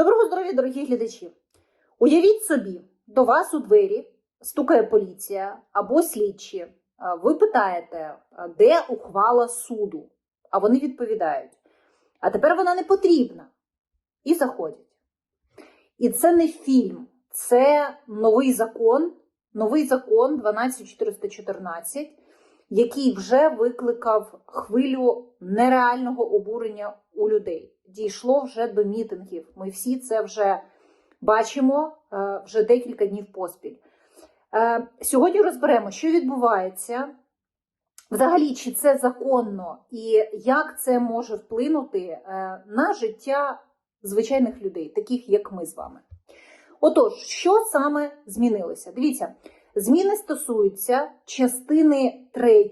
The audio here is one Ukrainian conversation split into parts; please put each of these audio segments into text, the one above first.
Доброго здоров'я, дорогі глядачі! Уявіть собі, до вас у двері стукає поліція або слідчі. Ви питаєте, де ухвала суду? А вони відповідають: а тепер вона не потрібна. І заходять. І це не фільм, це новий закон, новий закон 12414, який вже викликав хвилю нереального обурення у людей. Дійшло вже до мітингів. Ми всі це вже бачимо е, вже декілька днів поспіль. Е, Сьогодні розберемо, що відбувається, взагалі, чи це законно, і як це може вплинути е, на життя звичайних людей, таких як ми з вами. Отож, що саме змінилося? Дивіться, зміни стосуються частини 3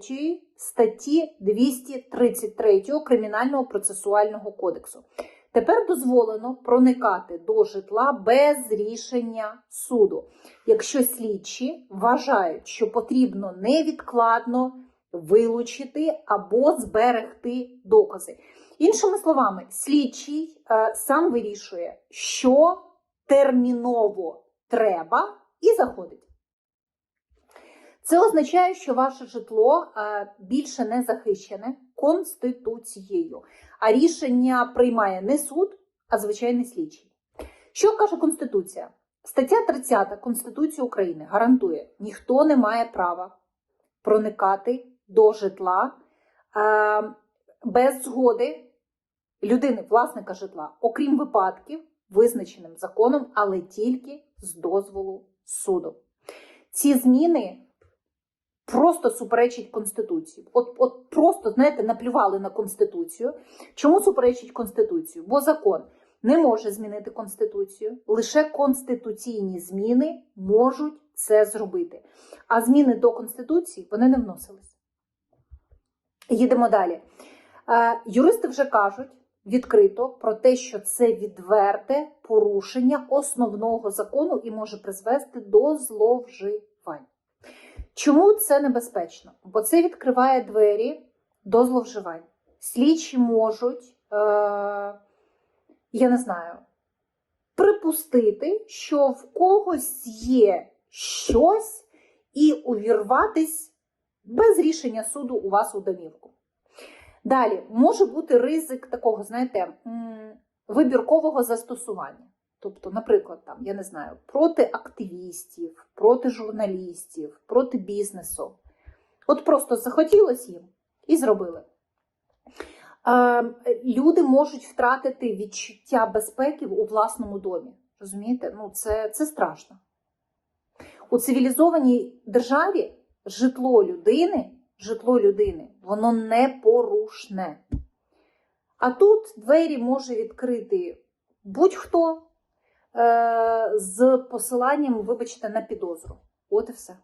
статті 233 Кримінального процесуального кодексу. Тепер дозволено проникати до житла без рішення суду, якщо слідчі вважають, що потрібно невідкладно вилучити або зберегти докази. Іншими словами, слідчий е, сам вирішує, що терміново треба, і заходить. Це означає, що ваше житло е, більше не захищене Конституцією, а рішення приймає не суд, а звичайний слідчий. Що каже Конституція? Стаття 30 Конституції України гарантує, ніхто не має права проникати до житла е, без згоди людини, власника житла, окрім випадків, визначеним законом, але тільки з дозволу суду. Ці зміни просто суперечать Конституції. От, от просто, знаєте, наплювали на Конституцію. Чому суперечить Конституцію? Бо закон не може змінити Конституцію, лише конституційні зміни можуть це зробити. А зміни до Конституції вони не вносились. Їдемо далі. Е, юристи вже кажуть відкрито про те, що це відверте порушення основного закону і може призвести до зловживань. Чому це небезпечно? Бо це відкриває двері до зловживань. Слідчі можуть, е, я не знаю, припустити, що в когось є щось і увірватись без рішення суду у вас у домівку. Далі може бути ризик такого, знаєте, вибіркового застосування. Тобто, наприклад, там, я не знаю, проти активістів, проти журналістів, проти бізнесу. От просто захотілося їм і зробили. Е, люди можуть втратити відчуття безпеки у власному домі. Розумієте? Ну, це, це страшно. У цивілізованій державі житло людини, житло людини, воно непорушне. А тут двері може відкрити будь-хто е, з посиланням, вибачте, на підозру. От і все.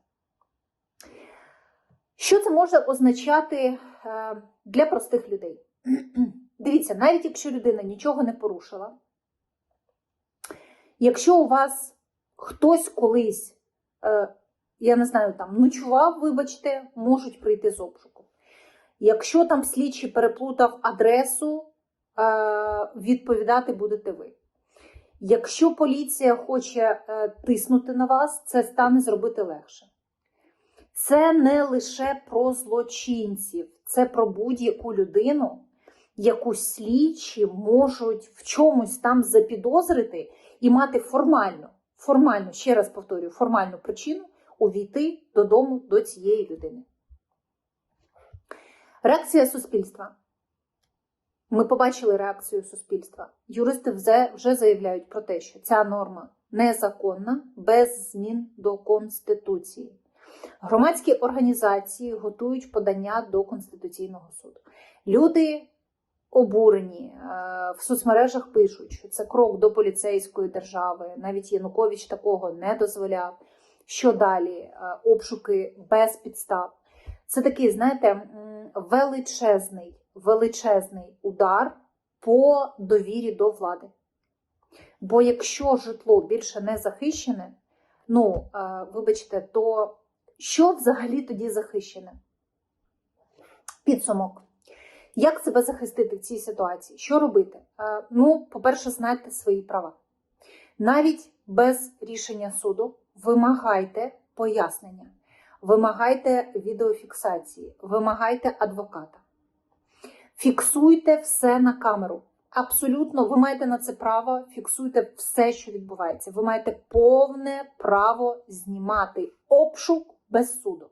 Що це може означати е, для простих людей? Дивіться, навіть якщо людина нічого не порушила, якщо у вас хтось колись, е, я не знаю, там ночував, вибачте, можуть прийти з обшуку. Якщо там слідчий переплутав адресу, відповідати будете ви. Якщо поліція хоче е, тиснути на вас, це стане зробити легше. Це не лише про злочинців, це про будь-яку людину, яку слідчі можуть в чомусь там запідозрити і мати формальну, формальну, ще раз повторюю, формальну причину увійти додому до цієї людини. Реакція суспільства. Ми побачили реакцію суспільства. Юристи вже, заявляють про те, що ця норма незаконна без змін до Конституції. Громадські організації готують подання до Конституційного суду. Люди обурені е, в соцмережах пишуть, що це крок до поліцейської держави. Навіть Янукович такого не дозволяв. Що далі? Е, Обшуки без підстав. Це такий, знаєте, величезний, величезний удар по довірі до влади. Бо якщо житло більше не захищене, ну, е, вибачте, то що взагалі тоді захищене? Підсумок. Як себе захистити в цій ситуації? Що робити? Е, Ну, по-перше, знайте свої права. Навіть без рішення суду вимагайте пояснення, вимагайте відеофіксації, вимагайте адвоката. Фіксуйте все на камеру. Абсолютно, ви маєте на це право, фіксуйте все, що відбувається. Ви маєте повне право знімати обшук без суду.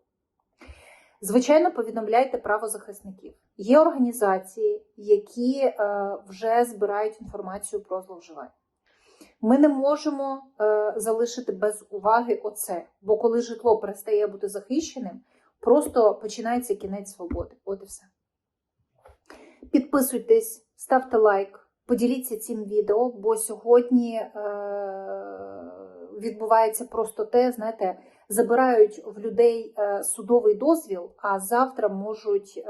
Звичайно, повідомляйте правозахисників. Є організації, які е, вже збирають інформацію про зловживання. Ми не можемо е, залишити без уваги оце, бо коли житло перестає бути захищеним, просто починається кінець свободи. От і все. Підписуйтесь, ставте лайк, поділіться цим відео, бо сьогодні е, відбувається просто те, знаєте, забирають в людей е, судовий дозвіл, а завтра можуть, е,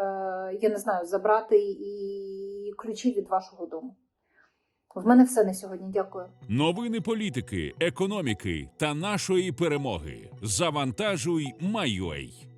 я не знаю, забрати і ключі від вашого дому. В мене все на сьогодні. Дякую. Новини політики, економіки та нашої перемоги. Завантажуй, Майой.